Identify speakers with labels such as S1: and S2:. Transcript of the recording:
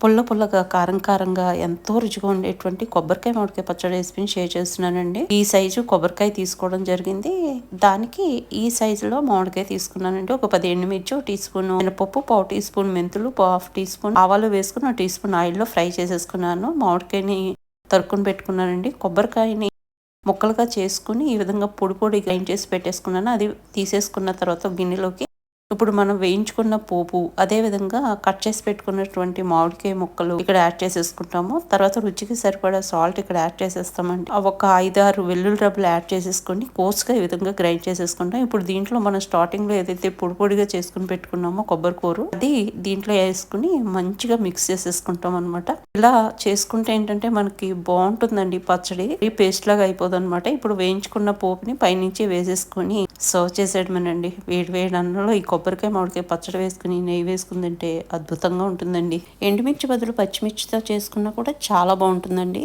S1: పుల్ల పుల్లగా కారం కారంగా ఎంతో రుచిగా ఉండేటువంటి కొబ్బరికాయ మామిడికాయ పచ్చడి రెసిపీని షేర్ చేస్తున్నానండి. ఈ సైజు కొబ్బరికాయ తీసుకోవడం జరిగింది. దానికి ఈ సైజులో మామిడికాయ తీసుకున్నానండి. ఒక పది ఎండుమిర్చి ఒక టీ స్పూన్ మినపప్పు పావు టీ స్పూన్ మెంతులు హాఫ్ టీ స్పూన్ ఆవాలు వేసుకుని ఒక టీ స్పూన్ ఆయిల్లో ఫ్రై చేసేసుకున్నాను. మామిడికాయని తరుక్కుని పెట్టుకున్నానండి. కొబ్బరికాయని ముక్కలుగా చేసుకుని ఈ విధంగా పొడి పొడి గ్రైండ్ చేసి పెట్టేసుకున్నాను. అది తీసేసుకున్న తర్వాత గిన్నెలోకి ఇప్పుడు మనం వేయించుకున్న పోపు అదే విధంగా కట్ చేసి పెట్టుకున్నటువంటి మామిడికాయ ముక్కలు ఇక్కడ యాడ్ చేసేసుకుంటాము. తర్వాత రుచికి సరిపడా సాల్ట్ ఇక్కడ యాడ్ చేసేస్తామండి. ఒక ఐదారు వెల్లుల్లి రబ్బులు యాడ్ చేసేసుకొని కోసుగా ఈ విధంగా గ్రైండ్ చేసేసుకుంటాం. ఇప్పుడు దీంట్లో మనం స్టార్టింగ్లో ఏదైతే పొడి పొడిగా చేసుకుని పెట్టుకున్నామో కొబ్బరి కూర అది దీంట్లో వేసుకుని మంచిగా మిక్స్ చేసేసుకుంటాం అనమాట ఇలా చేసుకుంటే ఏంటంటే మనకి బాగుంటుందండి పచ్చడి. పేస్ట్ లాగా అయిపోదు అనమాట ఇప్పుడు వేయించుకున్న పోపుని పైనుంచి వేసేసుకొని సర్వ్ చేసేయడమేనండి. వేడి వేడి అన్నంలో ఈ కొబ్బరికాయ మామిడికాయ పచ్చడి వేసుకుని నెయ్యి వేసుకుని తింటే అద్భుతంగా ఉంటుందండి. ఎండుమిర్చి బదులు పచ్చిమిర్చితో చేసుకున్నా కూడా చాలా బాగుంటుందండి.